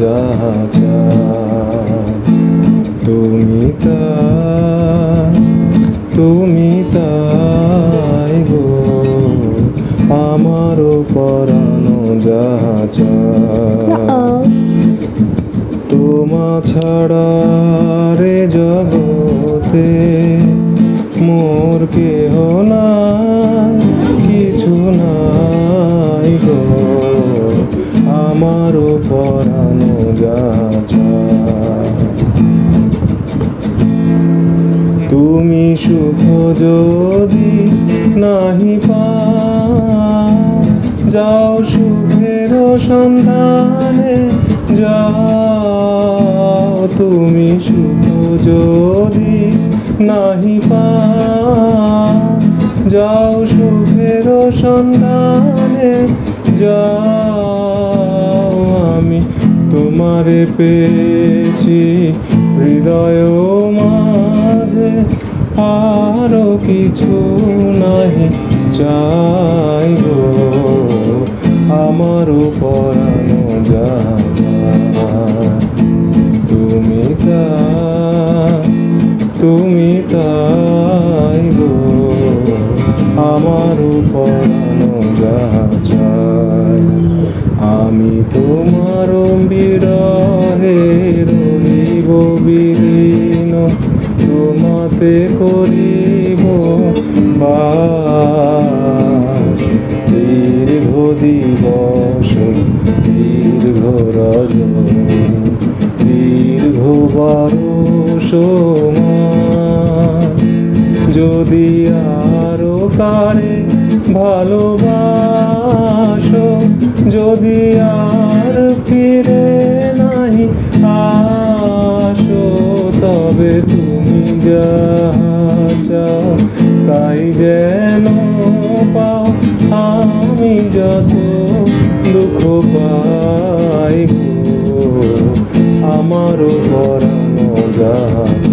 যাহা চাই তুমি তাই তুমি তাই গো। আমারও পরানো যাহা তোমা ছাড়া রে জগতে মোর কেহ নাই। তুমি সুখ যদি নাহি পাও যাও সুখের সন্ধানে, যাও। তুমি সুখ যদি নাহি পাও যাও সুখের সন্ধানে, যাও। তোমারে পেয়েছি, হৃদয় মাঝে আরও কিছু নাহি চাই গো। আমারও পরানো তুমি তাই তুমি তাই গো। আমারও পরানো যা আমি তোমার বিলীন তোমাতে করিব। দীর্ঘ দিবস দীর্ঘ রজনী, দীর্ঘ যদি আরও কারে ভালোবাসো, যদি আর ফিরে তুমি যাহা চাও তাই যেন পাও। আমি যত দুঃখ পাই আমারও পরানো যাহা